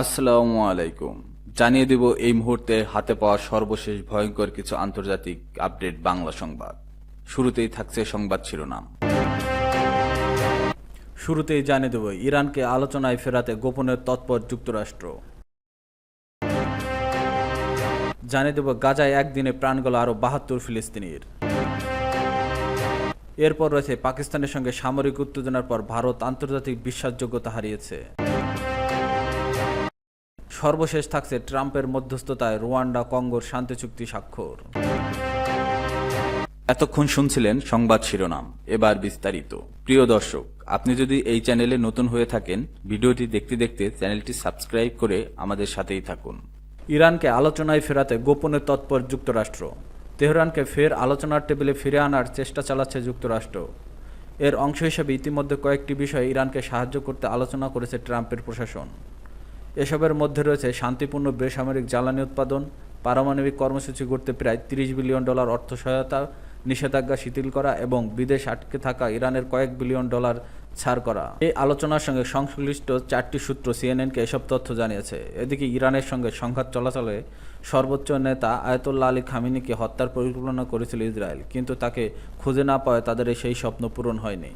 আসসালামু আলাইকুম। জানিয়ে দেব এই মুহূর্তে হাতে পাওয়া সর্বশেষ ভয়ঙ্কর কিছু আন্তর্জাতিক আপডেট বাংলা সংবাদ। শুরুতেই থাকছে সংবাদ শিরোনাম। শুরুতেই জানিয়ে দেব, ইরানকে আলোচনায় ফেরাতে গোপনে তৎপর যুক্তরাষ্ট্র। জানিয়ে দেব, গাজায় একদিনে প্রাণ গেল আরও বাহাত্তর ফিলিস্তিনির। এরপর রয়েছে পাকিস্তানের সঙ্গে সামরিক উত্তেজনার পর ভারত আন্তর্জাতিক বিশ্বাসযোগ্যতা হারিয়েছে। সর্বশেষ থাকছে ট্রাম্পের মধ্যস্থতায় রুয়ান্ডা, কঙ্গোর শান্তি চুক্তি স্বাক্ষর। এতক্ষণ শুনছিলেন সংবাদ শিরোনাম, এবার বিস্তারিত। প্রিয় দর্শক, আপনি যদি এই চ্যানেলে নতুন হয়ে থাকেন, ভিডিওটি দেখতে দেখতে চ্যানেলটি সাবস্ক্রাইব করে আমাদের সাথেই থাকুন। ইরানকে আলোচনায় ফেরাতে গোপনে তৎপর যুক্তরাষ্ট্র। তেহরানকে ফের আলোচনার টেবিলে ফিরে আনার চেষ্টা চালাচ্ছে যুক্তরাষ্ট্র। এর অংশ হিসেবে ইতিমধ্যে কয়েকটি বিষয়ে ইরানকে সাহায্য করতে আলোচনা করেছে ট্রাম্পের প্রশাসন। এসবের মধ্যে রয়েছে শান্তিপূর্ণ বেসামরিক জ্বালানি উৎপাদন, পারমাণবিক কর্মসূচি করতে প্রায় তিরিশ বিলিয়ন ডলার অর্থ সহায়তা, নিষেধাজ্ঞা শিথিল করা এবং বিদেশ আটকে থাকা ইরানের কয়েক বিলিয়ন ডলার ছাড় করা। এই আলোচনার সঙ্গে সংশ্লিষ্ট চারটি সূত্র সিএনএনকে এসব তথ্য জানিয়েছে। এদিকে ইরানের সঙ্গে সংঘাত চলাচলে সর্বোচ্চ নেতা আয়তুল্লাহ আলী খামিনিকে হত্যার পরিকল্পনা করেছিল ইসরায়েল, কিন্তু তাকে খুঁজে না পাওয়ায় তাদের সেই স্বপ্ন পূরণ হয়নি।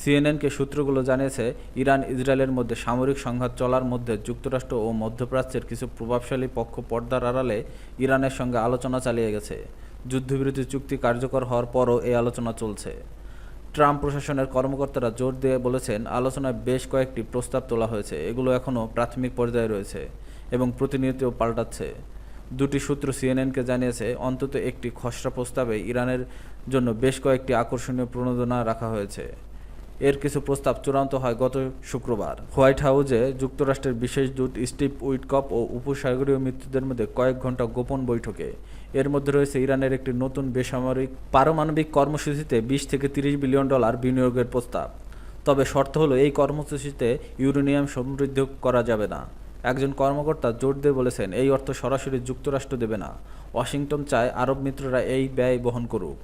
সিএনএনকে সূত্রগুলো জানিয়েছে, ইরান, ইসরায়েলের মধ্যে সামরিক সংঘাত চলার মধ্যে যুক্তরাষ্ট্র ও মধ্যপ্রাচ্যের কিছু প্রভাবশালী পক্ষ পর্দার আড়ালে ইরানের সঙ্গে আলোচনা চালিয়ে গেছে। যুদ্ধবিরতি চুক্তি কার্যকর হওয়ার পরও এই আলোচনা চলছে। ট্রাম্প প্রশাসনের কর্মকর্তারা জোর দিয়ে বলেছেন, আলোচনায় বেশ কয়েকটি প্রস্তাব তোলা হয়েছে, এগুলো এখনও প্রাথমিক পর্যায়ে রয়েছে এবং প্রতিনিয়ত পাল্টাচ্ছে। দুটি সূত্র সিএনএনকে জানিয়েছে, অন্তত একটি খসড়া প্রস্তাবে ইরানের জন্য বেশ কয়েকটি আকর্ষণীয় প্রণোদনা রাখা হয়েছে। এর কিছু প্রস্তাব চূড়ান্ত হয় গত শুক্রবার। হোয়াইট হাউসে যুক্তরাষ্ট্রের বিশেষ দূত স্টিভ উইটকপ ও উপসাগরীয় মৃত্যুদের মধ্যে কয়েক ঘণ্টা গোপন বৈঠকে। এর মধ্যে রয়েছে ইরানের একটি নতুন বেসামরিক পারমাণবিক কর্মসূচিতে বিশ থেকে তিরিশ বিলিয়ন ডলার বিনিয়োগের প্রস্তাব। তবে শর্ত হলো এই কর্মসূচিতে ইউরেনিয়াম সমৃদ্ধ করা যাবে না। একজন কর্মকর্তা জোর দিয়ে বলেছেন, এই অর্থ সরাসরি যুক্তরাষ্ট্র দেবে না। ওয়াশিংটন চায় আরব মিত্ররা এই ব্যয় বহন করুক।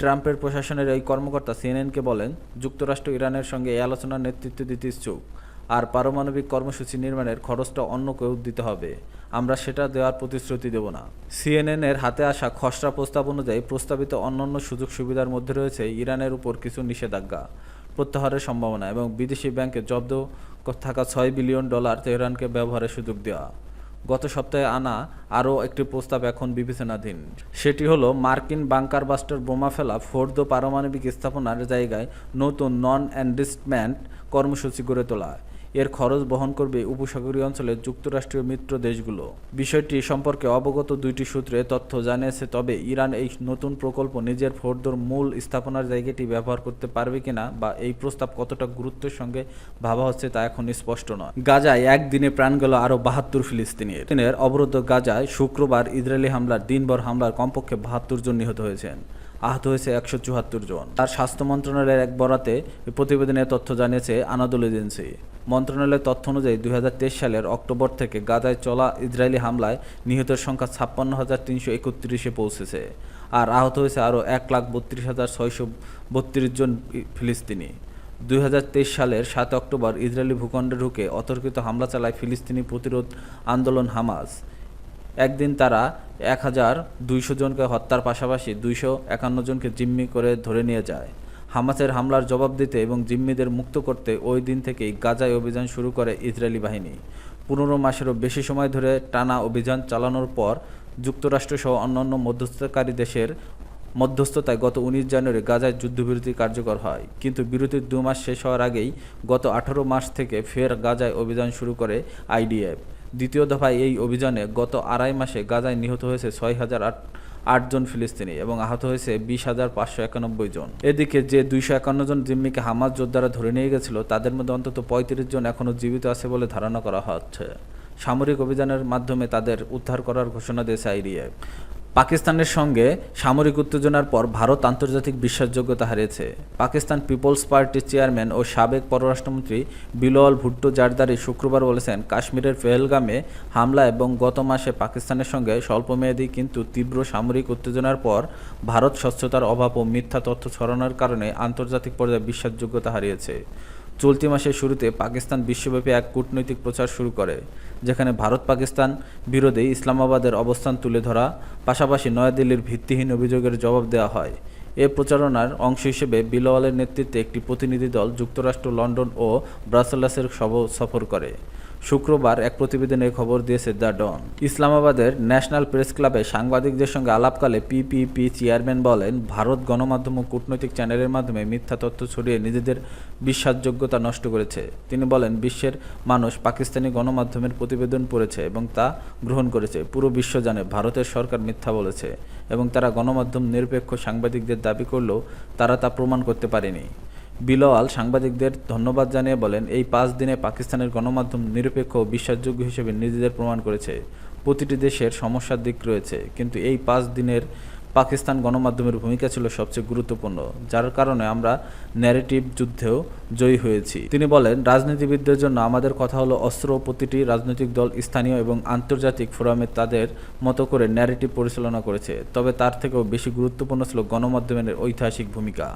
ট্রাম্পের প্রশাসনের এই কর্মকর্তা সিএনএনকে বলেন, যুক্তরাষ্ট্র ইরানের সঙ্গে এই আলোচনার নেতৃত্ব দিতে ইচ্ছুক, আর পারমাণবিক কর্মসূচি নির্মাণের খরচটা অন্য কেউ দিতে হবে। আমরা সেটা দেওয়ার প্রতিশ্রুতি দেব না। সিএনএন এর হাতে আসা খসড়া প্রস্তাব অনুযায়ী প্রস্তাবিত অন্যান্য সুযোগ সুবিধার মধ্যে রয়েছে ইরানের উপর কিছু নিষেধাজ্ঞা প্রত্যাহারের সম্ভাবনা এবং বিদেশি ব্যাংকে জব্দ থাকা ছয় বিলিয়ন ডলার তেহরানকে ব্যবহারের সুযোগ দেওয়া। গত সপ্তাহে আনা আরও একটি প্রস্তাব এখন বিবেচনাধীন। সেটি হলো, মার্কিন বাংকার বাস্টার বোমা ফেলা ফোর্দ পারমাণবিক স্থাপনার জায়গায় নতুন নন অ্যান্ডিস্টমেন্ট কর্মসূচি গড়ে তোলা। এর খরচ বহন করবে উপসাগরীয় অঞ্চলের যুক্তরাষ্ট্রীয় মিত্র দেশগুলো। বিষয়টি সম্পর্কে অবগত দুইটি সূত্রে তথ্য জানিয়েছে, তবে ইরান এই নতুন প্রকল্প নিজের ফোর্দর মূল স্থাপনার জায়গাটি ব্যবহার করতে পারবে কিনা বা এই প্রস্তাব কতটা গুরুত্বের সঙ্গে ভাবা হচ্ছে তা এখন স্পষ্ট নয়। গাজায় একদিনে প্রাণ গেল আরও বাহাত্তর ফিলিস্তিনির অবরুদ্ধ গাজায় শুক্রবার ইসরায়েলি হামলার, দিনভর হামলার কমপক্ষে বাহাত্তর জন নিহত হয়েছেন। আহত হয়েছে একশো চুয়াত্তর জন। তার স্বাস্থ্য মন্ত্রণালয়ের এক বরাতে প্রতিবেদনে তথ্য জানিয়েছে আনাদুল এজেন্সি। মন্ত্রণালয়ের তথ্য অনুযায়ী দুই হাজার তেইশ সালের অক্টোবর থেকে গাজায় চলা ইসরায়েলি হামলায় নিহতের সংখ্যা ছাপ্পান্ন হাজার তিনশো একত্রিশে পৌঁছেছে। আর আহত হয়েছে আরও এক লাখ বত্রিশ হাজার ছয়শো বত্রিশ জন ফিলিস্তিনি। দুই হাজার তেইশ সালের সাত অক্টোবর ইসরায়েলি ভূখণ্ডে ঢুকে অতর্কিত হামলা চালায় ফিলিস্তিনি প্রতিরোধ আন্দোলন হামাস। একদিন তারা এক হাজার দুইশো জনকে হত্যার পাশাপাশি দুইশো একান্ন জনকে জিম্মি করে ধরে নিয়ে যায়। হামাসের হামলার জবাব দিতে এবং জিম্মিদের মুক্ত করতে ওই দিন থেকেই গাজায় অভিযান শুরু করে ইসরায়েলি বাহিনী। পনেরো মাসেরও বেশি সময় ধরে টানা অভিযান চালানোর পর যুক্তরাষ্ট্রসহ অন্যান্য মধ্যস্থকারী দেশের মধ্যস্থতায় গত উনিশ জানুয়ারি গাজায় যুদ্ধবিরতি কার্যকর হয়। কিন্তু বিরতির দু মাস শেষ হওয়ার আগেই গত আঠারো মাস থেকে ফের গাজায় অভিযান শুরু করে আইডিএফ। দ্বিতীয় দফায় এই অভিযানে গত আড়াই মাসে গাজায় নিহত হয়েছে ছয় হাজার আট আটজন ফিলিস্তিনি এবং আহত হয়েছে বিশ হাজার পাঁচশো একানব্বই জন। এদিকে যে দুইশো একান্ন জন জিম্মিকে হামাজ যোদ্ধারা ধরে নিয়ে গেছিল, তাদের মধ্যে অন্তত পঁয়ত্রিশ জন এখনও জীবিত আছে বলে ধারণা করা হচ্ছে। সামরিক অভিযানের মাধ্যমে তাদের উদ্ধার করার ঘোষণা দিয়েছে আইডিএফ পাকিস্তানের সঙ্গে সামরিক উত্তেজনার পর ভারত আন্তর্জাতিক বিশ্বাসযোগ্যতা হারিয়েছে। পাকিস্তান পিপলস পার্টির চেয়ারম্যান ও সাবেক পররাষ্ট্রমন্ত্রী বিলওয়াল ভুট্টো জারদারি শুক্রবার বলেছেন, কাশ্মীরের পেহেলগামে হামলা এবং গত মাসে পাকিস্তানের সঙ্গে স্বল্পমেয়াদী কিন্তু তীব্র সামরিক উত্তেজনার পর ভারত স্বচ্ছতার অভাব ও মিথ্যা তথ্য ছড়ানোর কারণে আন্তর্জাতিক পর্যায়ে বিশ্বাসযোগ্যতা হারিয়েছে। চলতি মাসের শুরুতে পাকিস্তান বিশ্বব্যাপী এক কূটনৈতিক প্রচার শুরু করে, যেখানে ভারত পাকিস্তান বিরোধী ইসলামাবাদের অবস্থান তুলে ধরা, পাশাপাশি নয়াদিল্লির ভিত্তিহীন অভিযোগের জবাব দেওয়া হয়। এ প্রচারণার অংশ হিসেবে বিলওয়ালের নেতৃত্বে একটি প্রতিনিধি দল যুক্তরাষ্ট্র, লন্ডন ও ব্রাসেলাসের সফর করে। শুক্রবার এক প্রতিবেদনে খবর দিয়েছে দ্য ডন। ইসলামাবাদের ন্যাশনাল প্রেস ক্লাবে সাংবাদিকদের সঙ্গে আলাপকালে পিপিপি চেয়ারম্যান বলেন, ভারত গণমাধ্যম ও কূটনৈতিক চ্যানেলের মাধ্যমে মিথ্যা তথ্য ছড়িয়ে নিজেদের বিশ্বাসযোগ্যতা নষ্ট করেছে। তিনি বলেন, বিশ্বের মানুষ পাকিস্তানি গণমাধ্যমের প্রতিবেদন পড়েছে এবং তা গ্রহণ করেছে। পুরো বিশ্ব জানে, ভারতের সরকার মিথ্যা বলেছে এবং তারা গণমাধ্যম নিরপেক্ষ সাংবাদিকদের দাবি করলেও তারা তা প্রমাণ করতে পারেনি। বিলওয়াল সাংবাদিকদের ধন্যবাদ জানিয়ে বলেন, এই পাঁচ দিনে পাকিস্তানের গণমাধ্যম নিরপেক্ষ ও বিশ্বাসযোগ্য হিসেবে নিজেদের প্রমাণ করেছে। প্রতিটি দেশের সমস্যার দিক রয়েছে, কিন্তু এই পাঁচ দিনের পাকিস্তান গণমাধ্যমের ভূমিকা ছিল সবচেয়ে গুরুত্বপূর্ণ, যার কারণে আমরা ন্যারেটিভ যুদ্ধেও জয়ী হয়েছি। তিনি বলেন, রাজনীতিবিদদের জন্য আমাদের কথা হলো অস্ত্র প্রতিটি রাজনৈতিক দল স্থানীয় এবং আন্তর্জাতিক ফোরামে তাদের মতো করে ন্যারেটিভ পরিচালনা করেছে, তবে তার থেকেও বেশি গুরুত্বপূর্ণ ছিল গণমাধ্যমের ঐতিহাসিক ভূমিকা।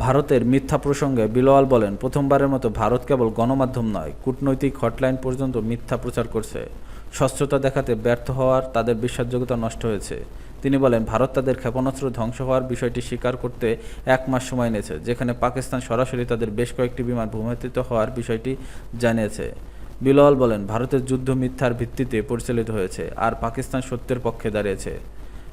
ভারতের মিথ্যা প্রসঙ্গে বিলওয়াল বলেন, প্রথমবারের মতো ভারত কেবল গণমাধ্যম নয়, কূটনৈতিক হটলাইন পর্যন্ত মিথ্যা প্রচার করছে। স্বচ্ছতা দেখাতে ব্যর্থ হওয়ার তাদের বিশ্বাসযোগ্যতা নষ্ট হয়েছে। তিনি বলেন, ভারত তাদের ক্ষেপণাস্ত্র ধ্বংস হওয়ার বিষয়টি স্বীকার করতে এক মাস সময় নিয়েছে যেখানে পাকিস্তান সরাসরি তাদের বেশ কয়েকটি বিমান ভূমিতিত হওয়ার বিষয়টি জানিয়েছে। বিলওয়াল বলেন, ভারতের যুদ্ধ মিথ্যার ভিত্তিতে পরিচালিত হয়েছে, আর পাকিস্তান সত্যের পক্ষে দাঁড়িয়েছে।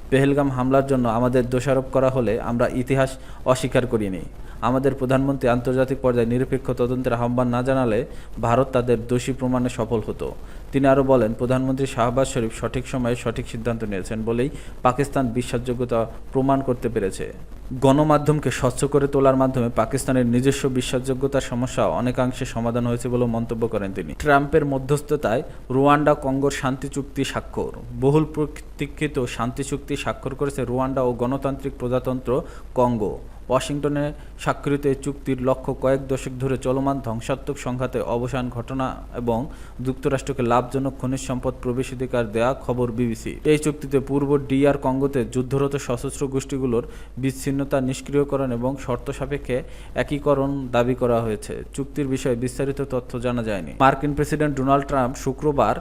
পেহেলগাম হামলার জন্য আমাদের দোষারোপ করা হলে আমরা ইতিহাস অস্বীকার করিনি। আমাদের প্রধানমন্ত্রী আন্তর্জাতিক পর্যায়ে নিরপেক্ষ তদন্তের আহ্বান না জানালে ভারত তাদের দোষী প্রমাণে সফল হতো। তিনি আরও বলেন, প্রধানমন্ত্রী শাহবাজ শরীফ সঠিক সময়ে সঠিক সিদ্ধান্ত নিয়েছেন বলেই পাকিস্তান বিশ্বাসযোগ্যতা প্রমাণ করতে পেরেছে। গণমাধ্যমকে স্বচ্ছ করে তোলার মাধ্যমে পাকিস্তানের নিজস্ব বিশ্বাসযোগ্যতার সমস্যা অনেকাংশে সমাধান হয়েছে বলে মন্তব্য করেন তিনি। ট্রাম্পের মধ্যস্থতায় রুয়ান্ডা কঙ্গোর শান্তি চুক্তি স্বাক্ষর। বহুল প্রতীক্ষিত শান্তি চুক্তি স্বাক্ষর করেছে রুয়ান্ডা ও গণতান্ত্রিক প্রজাতন্ত্র কঙ্গো। ওয়াশিংটনে স্বাক্ষরিত এই চুক্তির লক্ষ্য কয়েক দশক ধরে চলমান ধ্বংসাত্মক সংঘাতে অবসান ঘটনা এবং যুক্তরাষ্ট্রকে লাভজনক খনিজ সম্পদ প্রবেশাধিকার দেয়া খবর বিবিসি। এই চুক্তিতে পূর্ব ডিআর কঙ্গোতে যুদ্ধরত সশস্ত্র গোষ্ঠীগুলোর বিচ্ছিন্নতা নিষ্ক্রিয়করণ এবং শর্ত সাপেক্ষে একীকরণ দাবি করা হয়েছে। চুক্তির বিষয়ে বিস্তারিত তথ্য জানা যায়নি। মার্কিন প্রেসিডেন্ট ডোনাল্ড ট্রাম্প শুক্রবার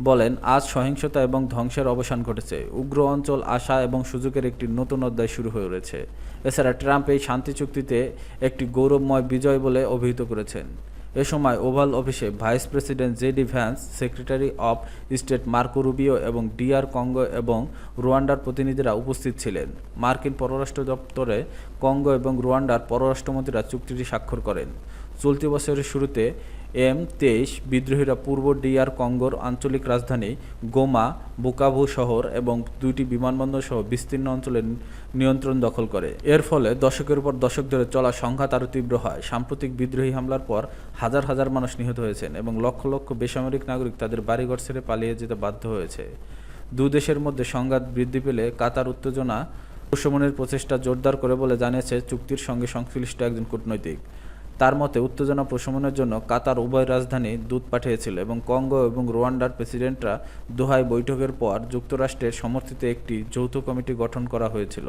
বলেন, আজ সহিংসতা এবং ধ্বংসের অবসান ঘটেছে। উগ্র অঞ্চল আশা এবং সুযোগের একটি নতুন অধ্যায় শুরু হয়ে রয়েছে এছাড়া ট্রাম্প এই শান্তি চুক্তিতে একটি গৌরবময় বিজয় বলে অভিহিত করেছেন। এ সময় ওভাল অফিসে vice president JD Vance, secretary of state Marco Rubio এবং ডিআর কঙ্গো এবং রুয়ান্ডার প্রতিনিধিরা উপস্থিত ছিলেন। মার্কিন পররাষ্ট্র দপ্তরে কঙ্গো এবং রুয়ান্ডার পররাষ্ট্রমন্ত্রীরা চুক্তিটি স্বাক্ষর করেন। চলতি বছরের শুরুতে এম তেইশ বিদ্রোহীরা পূর্ব ডিআর কঙ্গোর আঞ্চলিক রাজধানী গোমা, বুকাভু শহর এবং দুইটি বিমানবন্দর সহ বিস্তীর্ণ অঞ্চলের নিয়ন্ত্রণ দখল করে। এর ফলে দশকের পর দশক ধরে চলা সংঘাত আরও তীব্র হয়। সাম্প্রতিক বিদ্রোহী হামলার পর হাজার হাজার মানুষ নিহত হয়েছেন এবং লক্ষ লক্ষ বেসামরিক নাগরিক তাদের বাড়িঘর ছেড়ে পালিয়ে যেতে বাধ্য হয়েছে। দু দেশের মধ্যে সংঘাত বৃদ্ধি পেলে কাতার উত্তেজনা প্রশমনের প্রচেষ্টা জোরদার করে বলে জানিয়েছে চুক্তির সঙ্গে সংশ্লিষ্ট একজন কূটনৈতিক। তার মতে উত্তেজনা প্রশমনের জন্য কাতার উভয় রাজধানী দূত পাঠিয়েছিল এবং কঙ্গো এবং রোয়ান্ডার প্রেসিডেন্টরা দোহায় বৈঠকের পর যুক্তরাষ্ট্রের সমর্থিত একটি যৌথ কমিটি গঠন করা হয়েছিল।